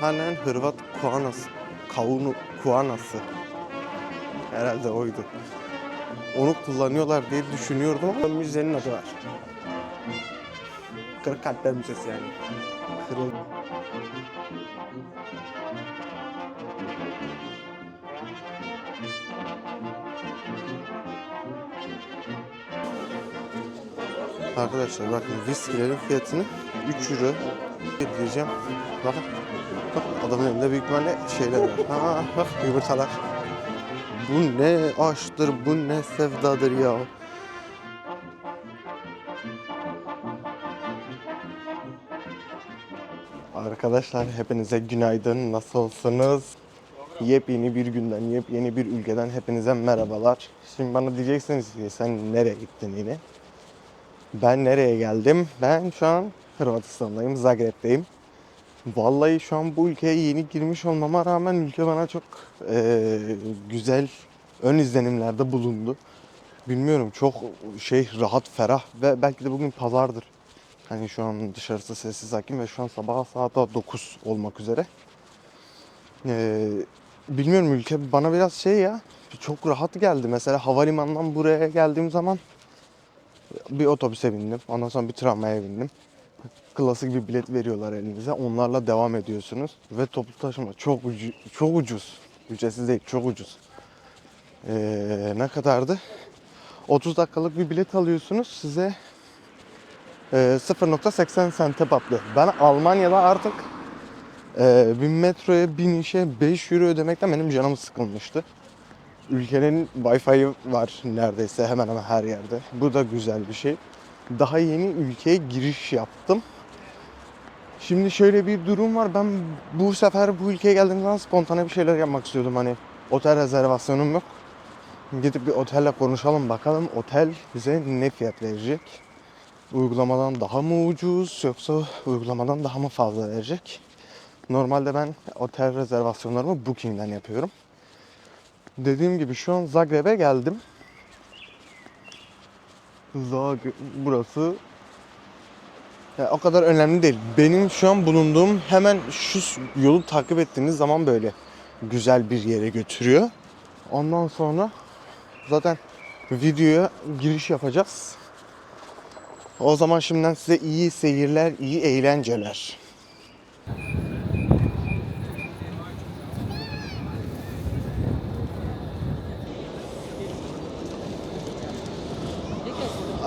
Hanen Hırvat Kuanası. Kavunu Kuanası. Herhalde oydu. Onu kullanıyorlar diye düşünüyordum ama müzenin adı var. Kırık Kalpler Müzesi yani. Kırıl... Arkadaşlar bakın viskilerin fiyatını 3 euro diyeceğim. Bakın. Bak adamın elinde büyük ihtimalle şeyler var. Ha bak yumurtalar. Bu ne aşktır, bu ne sevdadır ya. Arkadaşlar hepinize günaydın. Nasılsınız? Yepyeni bir günden, yepyeni bir ülkeden hepinize merhabalar. Şimdi bana diyeceksiniz ki sen nereye gittin yine? Ben nereye geldim? Ben şu an Hırvatistan'dayım, Zagreb'deyim. Vallahi şu an bu ülkeye yeni girmiş olmama rağmen ülke bana çok eee, güzel ön izlenimlerde bulundu. Bilmiyorum çok şey rahat, ferah ve belki de bugün pazardır. Hani şu an dışarısı sessiz sakin ve şu an sabah saat 9 olmak üzere. Eee, bilmiyorum ülke bana biraz şey ya çok rahat geldi. Mesela havalimanından buraya geldiğim zaman bir otobüse bindim. Ondan sonra bir tramvaya bindim. Klasik bir bilet veriyorlar elinize. Onlarla devam ediyorsunuz. Ve toplu taşıma çok ucu, çok ucuz. Ücretsiz değil, çok ucuz. Ee, ne kadardı? 30 dakikalık bir bilet alıyorsunuz. Size e, 0.80 sente patlıyor. Ben Almanya'da artık e, bir metroya binişe 5 euro ödemekten benim canım sıkılmıştı. Ülkenin Wi-Fi'yi var neredeyse hemen hemen her yerde. Bu da güzel bir şey. Daha yeni ülkeye giriş yaptım. Şimdi şöyle bir durum var. Ben bu sefer bu ülkeye geldiğim zaman spontane bir şeyler yapmak istiyordum. Hani otel rezervasyonum yok. Gidip bir otelle konuşalım bakalım otel bize ne fiyat verecek. Uygulamadan daha mı ucuz yoksa uygulamadan daha mı fazla verecek? Normalde ben otel rezervasyonlarımı Booking'den yapıyorum. Dediğim gibi şu an Zagreb'e geldim. Zag burası ya o kadar önemli değil. Benim şu an bulunduğum hemen şu yolu takip ettiğiniz zaman böyle güzel bir yere götürüyor. Ondan sonra zaten videoya giriş yapacağız. O zaman şimdiden size iyi seyirler, iyi eğlenceler.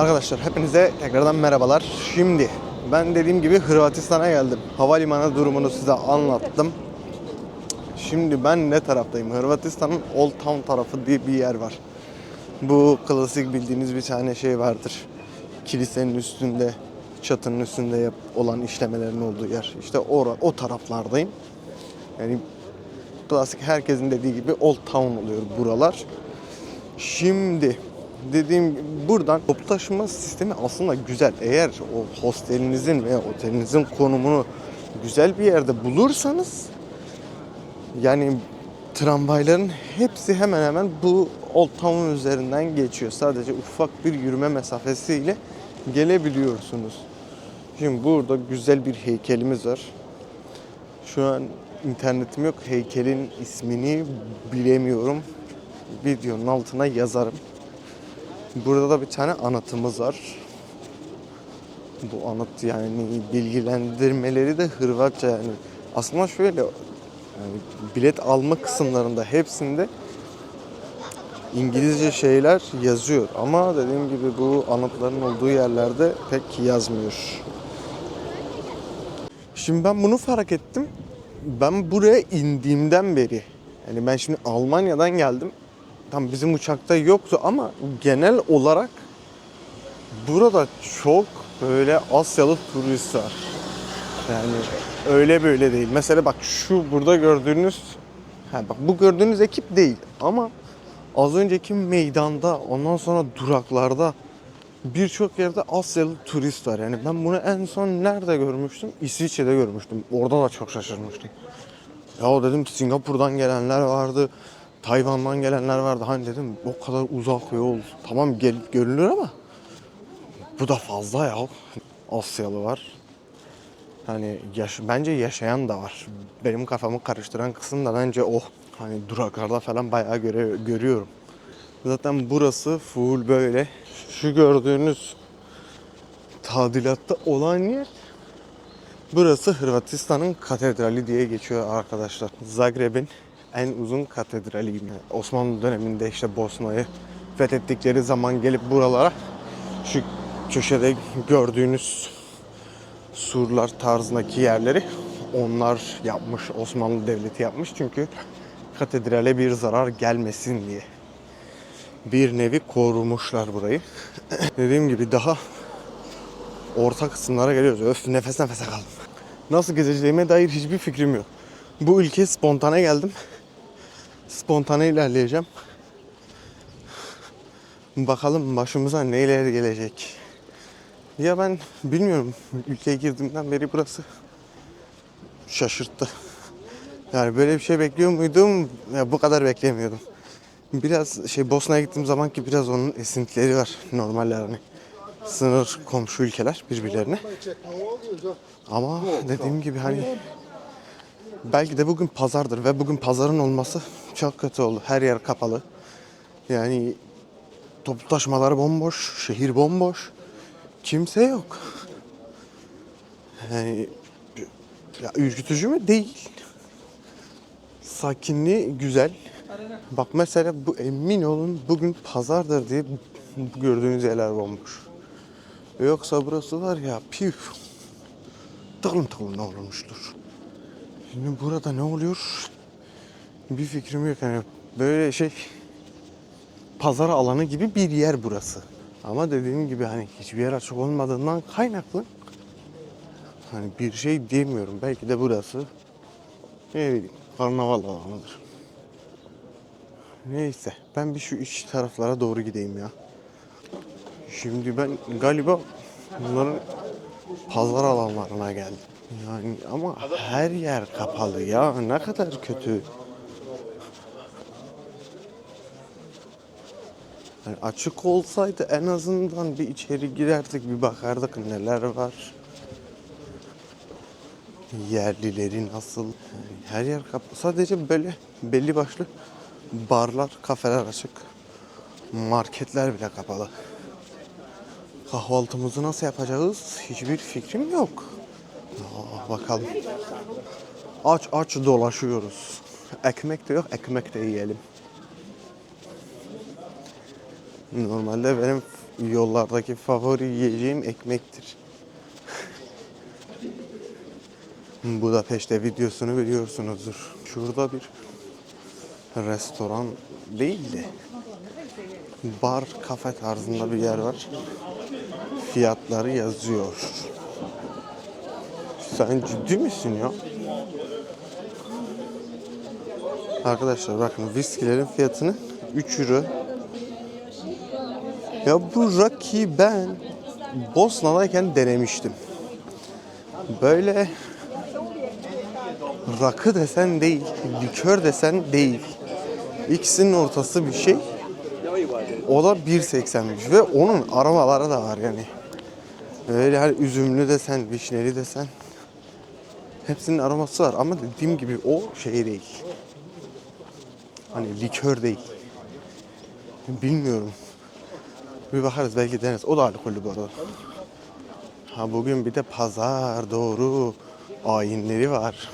Arkadaşlar hepinize tekrardan merhabalar. Şimdi ben dediğim gibi Hırvatistan'a geldim. Havalimanı durumunu size anlattım. Şimdi ben ne taraftayım? Hırvatistan'ın Old Town tarafı diye bir yer var. Bu klasik bildiğiniz bir tane şey vardır. Kilisenin üstünde, çatının üstünde olan işlemelerin olduğu yer. İşte ora, o taraflardayım. Yani klasik herkesin dediği gibi Old Town oluyor buralar. Şimdi dediğim buradan toplu taşıma sistemi aslında güzel. Eğer o hostelinizin veya otelinizin konumunu güzel bir yerde bulursanız yani tramvayların hepsi hemen hemen bu Old Town üzerinden geçiyor. Sadece ufak bir yürüme mesafesiyle gelebiliyorsunuz. Şimdi burada güzel bir heykelimiz var. Şu an internetim yok. Heykelin ismini bilemiyorum. Videonun altına yazarım. Burada da bir tane anıtımız var. Bu anıt yani bilgilendirmeleri de Hırvatça yani. Aslında şöyle yani bilet alma kısımlarında hepsinde İngilizce şeyler yazıyor ama dediğim gibi bu anıtların olduğu yerlerde pek yazmıyor. Şimdi ben bunu fark ettim. Ben buraya indiğimden beri yani ben şimdi Almanya'dan geldim. Tam bizim uçakta yoktu ama genel olarak burada çok böyle Asyalı turist var. Yani öyle böyle değil. Mesela bak şu burada gördüğünüz ha bak bu gördüğünüz ekip değil ama az önceki meydanda ondan sonra duraklarda birçok yerde Asyalı turist var. Yani ben bunu en son nerede görmüştüm? İsviçre'de görmüştüm. Orada da çok şaşırmıştım. Ya dedim Singapur'dan gelenler vardı. Tayvan'dan gelenler vardı. Hani dedim o kadar uzak yol. Tamam gelip görünür ama bu da fazla ya. Asyalı var. Hani yaş bence yaşayan da var. Benim kafamı karıştıran kısım da bence o. Hani duraklarda falan bayağı göre, görüyorum. Zaten burası full böyle. Şu gördüğünüz tadilatta olan yer Burası Hırvatistan'ın katedrali diye geçiyor arkadaşlar. Zagreb'in en uzun katedrali. Yani Osmanlı döneminde işte Bosna'yı fethettikleri zaman gelip buralara şu köşede gördüğünüz surlar tarzındaki yerleri onlar yapmış. Osmanlı Devleti yapmış çünkü katedrale bir zarar gelmesin diye. Bir nevi korumuşlar burayı. Dediğim gibi daha orta kısımlara geliyoruz. Öf nefes nefese kaldım. Nasıl gezeceğime dair hiçbir fikrim yok. Bu ülkeye spontane geldim. Spontane ilerleyeceğim. Bakalım başımıza neler gelecek. Ya ben bilmiyorum. Ülkeye girdiğimden beri burası şaşırttı. Yani böyle bir şey bekliyor muydum? Ya bu kadar beklemiyordum. Biraz şey Bosna'ya gittiğim zaman ki biraz onun esintileri var normaller hani. Sınır komşu ülkeler birbirlerine. Ama dediğim gibi hani belki de bugün pazardır ve bugün pazarın olması çok kötü oldu. Her yer kapalı. Yani toplu taşımalar bomboş, şehir bomboş. Kimse yok. Yani ya ürkütücü mü? Değil. Sakinliği güzel. Bak mesela bu emin olun bugün pazardır diye gördüğünüz yerler bomboş. Yoksa burası var ya püf. Tıklım tıklım ne olmuştur. Şimdi burada ne oluyor? Bir fikrim yok hani böyle şey pazar alanı gibi bir yer burası. Ama dediğim gibi hani hiçbir yer açık olmadığından kaynaklı hani bir şey diyemiyorum. Belki de burası ne bileyim karnaval alanıdır. Neyse ben bir şu iç taraflara doğru gideyim ya. Şimdi ben galiba bunların pazar alanlarına geldim. Yani ama her yer kapalı ya. Ne kadar kötü. Yani açık olsaydı en azından bir içeri girerdik bir bakardık neler var. Yerlileri nasıl? Yani her yer kapalı. Sadece böyle belli başlı barlar, kafeler açık. Marketler bile kapalı. Kahvaltımızı nasıl yapacağız? Hiçbir fikrim yok. Aa, bakalım. Aç aç dolaşıyoruz. Ekmek de yok, ekmek de yiyelim. Normalde benim yollardaki favori yiyeceğim ekmektir. Budapeşte videosunu biliyorsunuzdur. Şurada bir restoran değil de bar, kafe tarzında bir yer var. Fiyatları yazıyor. Sen ciddi misin ya? Arkadaşlar bakın viskilerin fiyatını 3 euro. Ya bu Rocky ben Bosna'dayken denemiştim. Böyle rakı desen değil, likör desen değil. İkisinin ortası bir şey. O da 1.80'miş ve onun aromaları da var yani. Böyle hani üzümlü desen, vişneli desen. Hepsinin aroması var ama dediğim gibi o şey değil. Hani likör değil. Bilmiyorum. Bir bakarız belki deneriz. O da alkollü bu arada. Ha bugün bir de pazar doğru. Ayinleri var.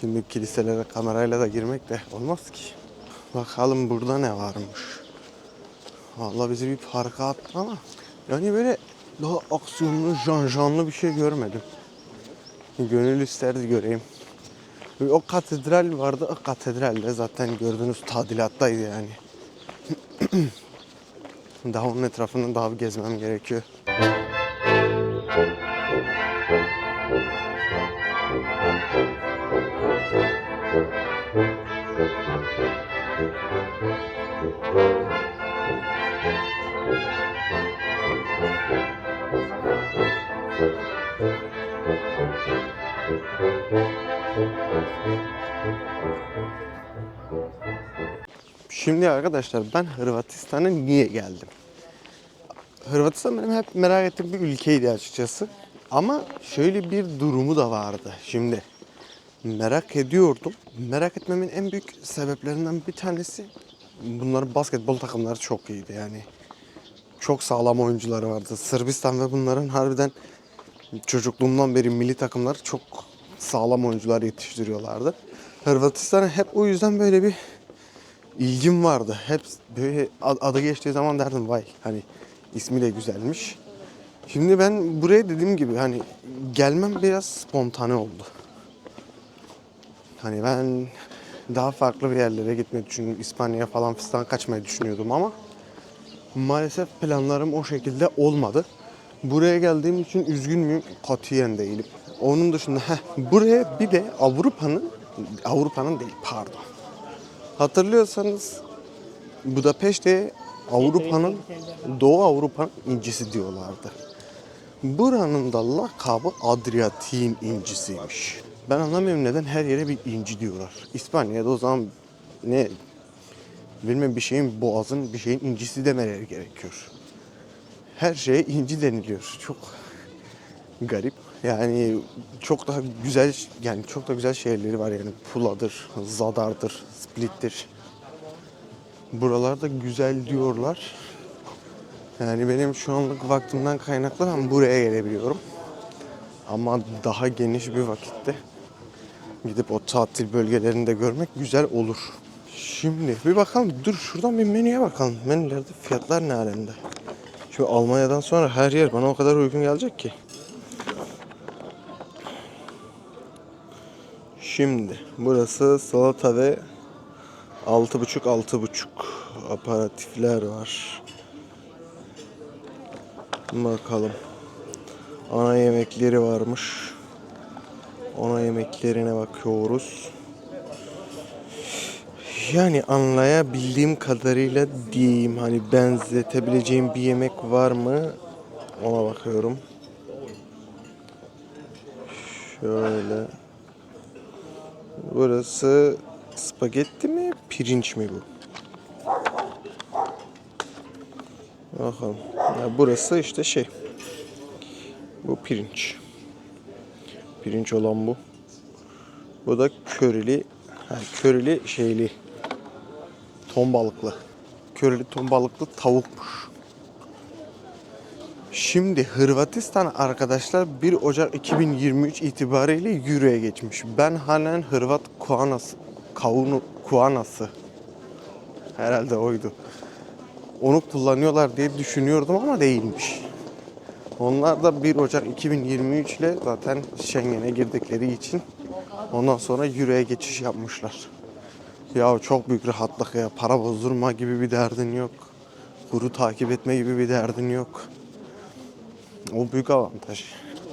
Şimdi kiliselere kamerayla da girmek de olmaz ki. Bakalım burada ne varmış. Vallahi bizi bir parka attı ama yani böyle daha aksiyonlu, janjanlı bir şey görmedim. Gönül isterdi göreyim. O katedral vardı. O katedral de zaten gördüğünüz tadilattaydı yani. daha onun etrafını daha gezmem gerekiyor. Şimdi arkadaşlar ben Hırvatistan'a niye geldim? Hırvatistan benim hep merak ettiğim bir ülkeydi açıkçası. Ama şöyle bir durumu da vardı. Şimdi merak ediyordum. Merak etmemin en büyük sebeplerinden bir tanesi bunların basketbol takımları çok iyiydi yani. Çok sağlam oyuncuları vardı. Sırbistan ve bunların harbiden çocukluğumdan beri milli takımları çok sağlam oyuncular yetiştiriyorlardı. Hırvatistan'a hep o yüzden böyle bir ilgim vardı. Hep böyle ad- adı geçtiği zaman derdim vay hani ismi de güzelmiş. Şimdi ben buraya dediğim gibi hani gelmem biraz spontane oldu. Hani ben daha farklı bir yerlere gitmeyi düşündüm. İspanya falan fistan kaçmayı düşünüyordum ama maalesef planlarım o şekilde olmadı. Buraya geldiğim için üzgün müyüm? Katiyen değilim. Onun dışında heh, buraya bir de Avrupa'nın Avrupa'nın değil pardon. Hatırlıyorsanız Budapeşte Avrupa'nın Doğu Avrupa'nın incisi diyorlardı. Buranın da lakabı Adriatik'in incisiymiş. Ben anlamıyorum neden her yere bir inci diyorlar. İspanya'da o zaman ne bilmem bir şeyin boğazın bir şeyin incisi demeleri gerekiyor. Her şeye inci deniliyor. Çok garip. Yani çok daha güzel yani çok da güzel şehirleri var yani Pula'dır, Zadar'dır, Split'tir. Buralarda güzel diyorlar. Yani benim şu anlık vaktimden kaynaklı ben buraya gelebiliyorum. Ama daha geniş bir vakitte gidip o tatil bölgelerini de görmek güzel olur. Şimdi bir bakalım dur şuradan bir menüye bakalım. Menülerde fiyatlar ne alemde? Şu Almanya'dan sonra her yer bana o kadar uygun gelecek ki. Şimdi burası salata ve 6,5 6,5 aparatifler var. Bakalım. Ana yemekleri varmış. Ana yemeklerine bakıyoruz. Yani anlayabildiğim kadarıyla diyeyim hani benzetebileceğim bir yemek var mı? Ona bakıyorum. Şöyle. Burası spagetti mi, pirinç mi bu? Bakalım. Ya burası işte şey. Bu pirinç. Pirinç olan bu. Bu da körili, ha, körili şeyli. Ton balıklı. Körili ton balıklı tavukmuş. Şimdi Hırvatistan arkadaşlar 1 Ocak 2023 itibariyle Euro'ya geçmiş. Ben halen Hırvat kuanası, kavunu, kuanası herhalde oydu. Onu kullanıyorlar diye düşünüyordum ama değilmiş. Onlar da 1 Ocak 2023 ile zaten Schengen'e girdikleri için ondan sonra Euro'ya geçiş yapmışlar. Ya çok büyük rahatlık ya. Para bozdurma gibi bir derdin yok. Kuru takip etme gibi bir derdin yok. O büyük avantaj.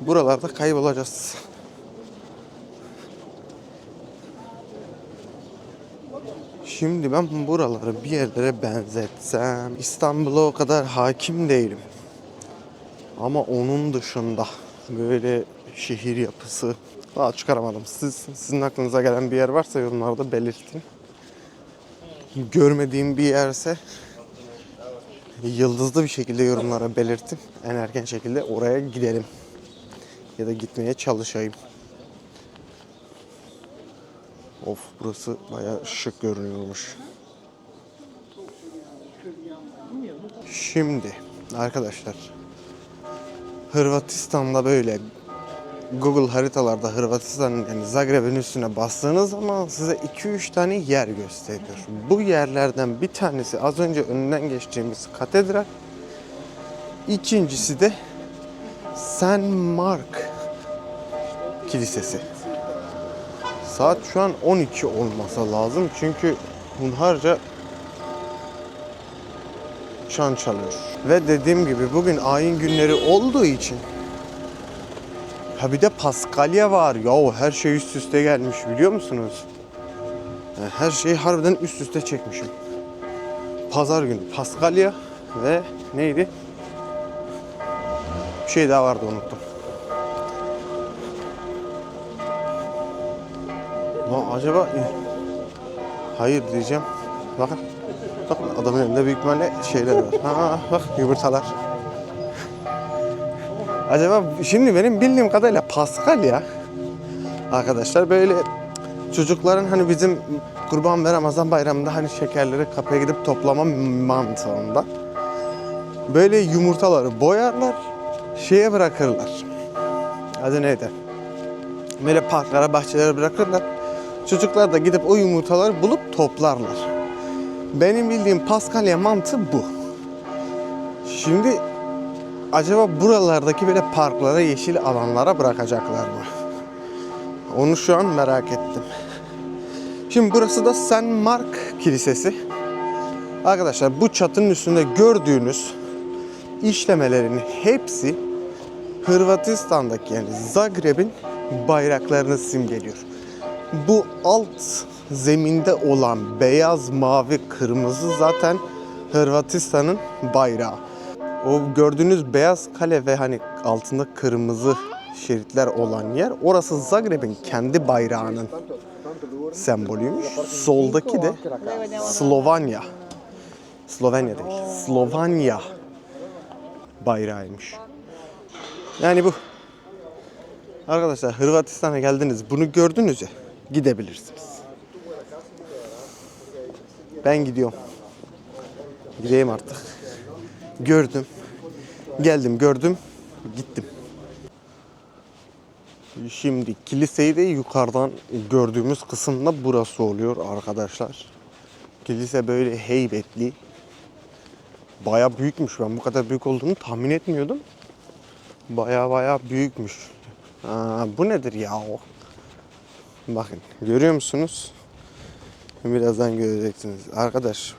Buralarda kaybolacağız. Şimdi ben buraları bir yerlere benzetsem İstanbul'a o kadar hakim değilim. Ama onun dışında böyle şehir yapısı daha çıkaramadım. Siz sizin aklınıza gelen bir yer varsa yorumlarda belirtin. Görmediğim bir yerse yıldızlı bir şekilde yorumlara belirtin. En erken şekilde oraya gidelim. Ya da gitmeye çalışayım. Of burası bayağı şık görünüyormuş. Şimdi arkadaşlar Hırvatistan'da böyle Google haritalarda Hırvatistan'ın yani Zagreb'in üstüne bastığınız zaman size 2-3 tane yer gösteriyor. Bu yerlerden bir tanesi az önce önünden geçtiğimiz katedral. İkincisi de Saint Mark Kilisesi. Saat şu an 12 olmasa lazım çünkü hunharca çan çalıyor. Ve dediğim gibi bugün ayin günleri olduğu için Ha bir de Paskalya var. Yahu her şey üst üste gelmiş biliyor musunuz? Her şeyi harbiden üst üste çekmişim. Pazar günü Paskalya ve neydi? Bir şey daha vardı unuttum. Lan acaba hayır diyeceğim. Bakın. Bakın adamın elinde büyük ihtimalle şeyler var. Ha bak yumurtalar. Acaba şimdi benim bildiğim kadarıyla Pascal ya. Arkadaşlar böyle çocukların hani bizim Kurban ve Ramazan bayramında hani şekerleri kapıya gidip toplama mantığında böyle yumurtaları boyarlar şeye bırakırlar. Adı neydi? Böyle parklara, bahçelere bırakırlar. Çocuklar da gidip o yumurtaları bulup toplarlar. Benim bildiğim Paskalya mantığı bu. Şimdi acaba buralardaki böyle parklara, yeşil alanlara bırakacaklar mı? Onu şu an merak ettim. Şimdi burası da Saint Mark Kilisesi. Arkadaşlar bu çatının üstünde gördüğünüz işlemelerin hepsi Hırvatistan'daki yani Zagreb'in bayraklarını simgeliyor. Bu alt zeminde olan beyaz, mavi, kırmızı zaten Hırvatistan'ın bayrağı. O gördüğünüz beyaz kale ve hani altında kırmızı şeritler olan yer orası Zagreb'in kendi bayrağının sembolüymüş. Soldaki de Slovanya. Slovenya değil. Slovanya bayrağıymış. Yani bu. Arkadaşlar Hırvatistan'a geldiniz bunu gördünüz ya gidebilirsiniz. Ben gidiyorum. Gideyim artık. Gördüm. Geldim gördüm. Gittim. Şimdi kiliseyi de yukarıdan gördüğümüz kısımda burası oluyor arkadaşlar. Kilise böyle heybetli. Baya büyükmüş. Ben bu kadar büyük olduğunu tahmin etmiyordum. Baya baya büyükmüş. Aa, bu nedir ya o? Bakın görüyor musunuz? Birazdan göreceksiniz. Arkadaş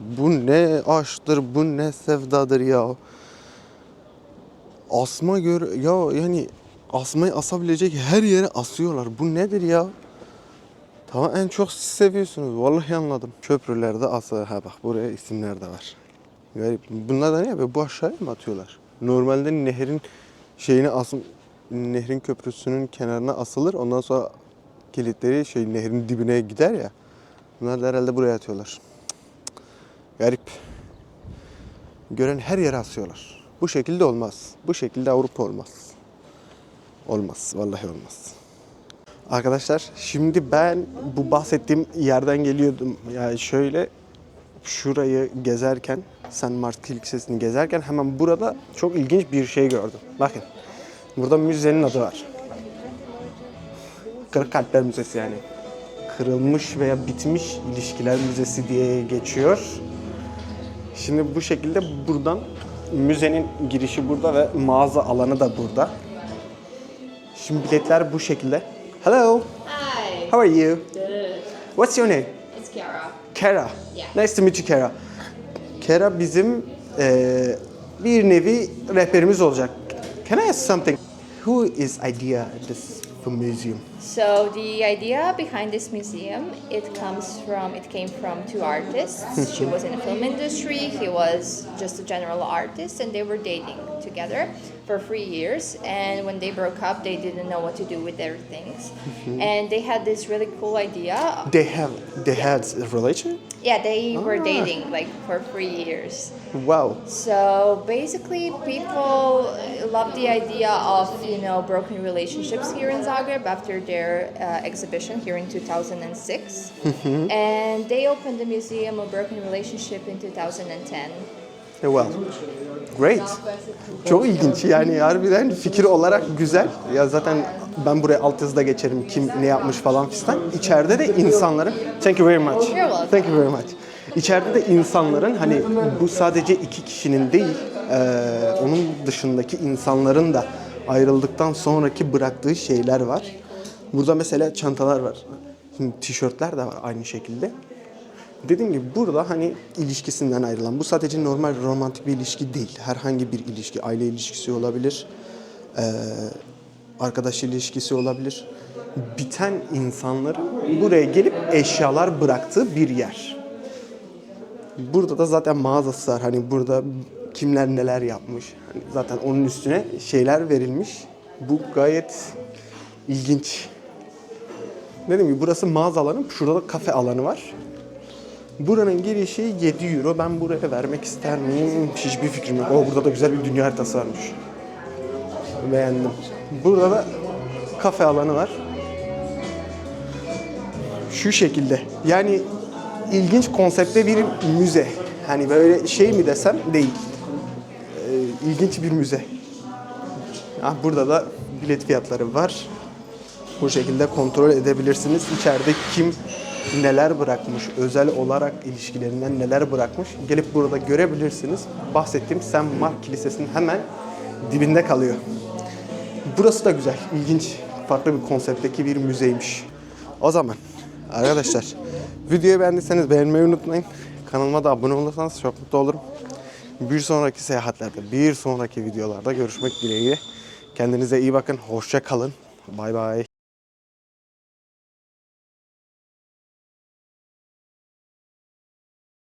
bu ne aşktır, bu ne sevdadır ya. Asma gör ya yani asmayı asabilecek her yere asıyorlar. Bu nedir ya? Tamam en çok siz seviyorsunuz. Vallahi anladım. Köprülerde asa. Ha bak buraya isimler de var. Garip. Bunlar da ne yapıyor? Bu aşağıya mı atıyorlar? Normalde nehrin şeyini asım nehrin köprüsünün kenarına asılır. Ondan sonra kilitleri şey nehrin dibine gider ya. Bunlar da herhalde buraya atıyorlar. Garip. Gören her yere asıyorlar. Bu şekilde olmaz. Bu şekilde Avrupa olmaz. Olmaz. Vallahi olmaz. Arkadaşlar şimdi ben bu bahsettiğim yerden geliyordum. Yani şöyle şurayı gezerken, San Mart Kilisesi'ni gezerken hemen burada çok ilginç bir şey gördüm. Bakın. Burada müzenin adı var. Kırık Kalpler Müzesi yani. Kırılmış veya bitmiş ilişkiler müzesi diye geçiyor. Şimdi bu şekilde buradan müzenin girişi burada ve mağaza alanı da burada. Şimdi biletler bu şekilde. Hello, Hi. how are you? Good. What's your name? It's Kiara. Kara. Yeah. Nice to meet you Kara. Kara bizim eee, bir nevi rehberimiz olacak. Can I ask something? Who is idea this for museum? So the idea behind this museum, it comes from, it came from two artists. Hmm. she was in the film industry. He was just a general artist, and they were dating together for three years. And when they broke up, they didn't know what to do with their things, mm-hmm. and they had this really cool idea. They have they had a relation? Yeah, they were Ah. dating like for three years. Wow. So basically, people love the idea of you know broken relationships here in Zagreb after their uh, exhibition here in 2006, and they opened the Museum of Broken Relationship in 2010. Well. Great. Çok ilginç yani harbiden fikir olarak güzel. Ya zaten ben buraya altyazıda geçerim kim ne yapmış falan fistan. İçeride de insanların Thank you very much. Thank you very much. İçeride de insanların hani bu sadece iki kişinin değil eee, onun dışındaki insanların da ayrıldıktan sonraki bıraktığı şeyler var. Burada mesela çantalar var. Şimdi tişörtler de var aynı şekilde. Dediğim gibi burada hani ilişkisinden ayrılan, bu sadece normal romantik bir ilişki değil. Herhangi bir ilişki, aile ilişkisi olabilir, arkadaş ilişkisi olabilir. Biten insanların buraya gelip eşyalar bıraktığı bir yer. Burada da zaten mağazası var. Hani burada kimler neler yapmış. Hani zaten onun üstüne şeyler verilmiş. Bu gayet ilginç. Dediğim gibi burası mağaza alanı. Şurada da kafe alanı var. Buranın girişi 7 euro. Ben buraya vermek ister miyim? Hiçbir fikrim yok. O burada da güzel bir dünya haritası varmış. beğendim. Burada da kafe alanı var. Şu şekilde. Yani ilginç konsepte bir müze. Hani böyle şey mi desem değil. Ee, ilginç bir müze. Ah, burada da bilet fiyatları var. Bu şekilde kontrol edebilirsiniz. İçeride kim neler bırakmış, özel olarak ilişkilerinden neler bırakmış gelip burada görebilirsiniz. Bahsettiğim Saint Mark Kilisesi'nin hemen dibinde kalıyor. Burası da güzel, ilginç, farklı bir konseptteki bir müzeymiş. O zaman arkadaşlar videoyu beğendiyseniz beğenmeyi unutmayın. Kanalıma da abone olursanız çok mutlu olurum. Bir sonraki seyahatlerde, bir sonraki videolarda görüşmek dileğiyle. Kendinize iyi bakın, hoşça kalın. Bay bay.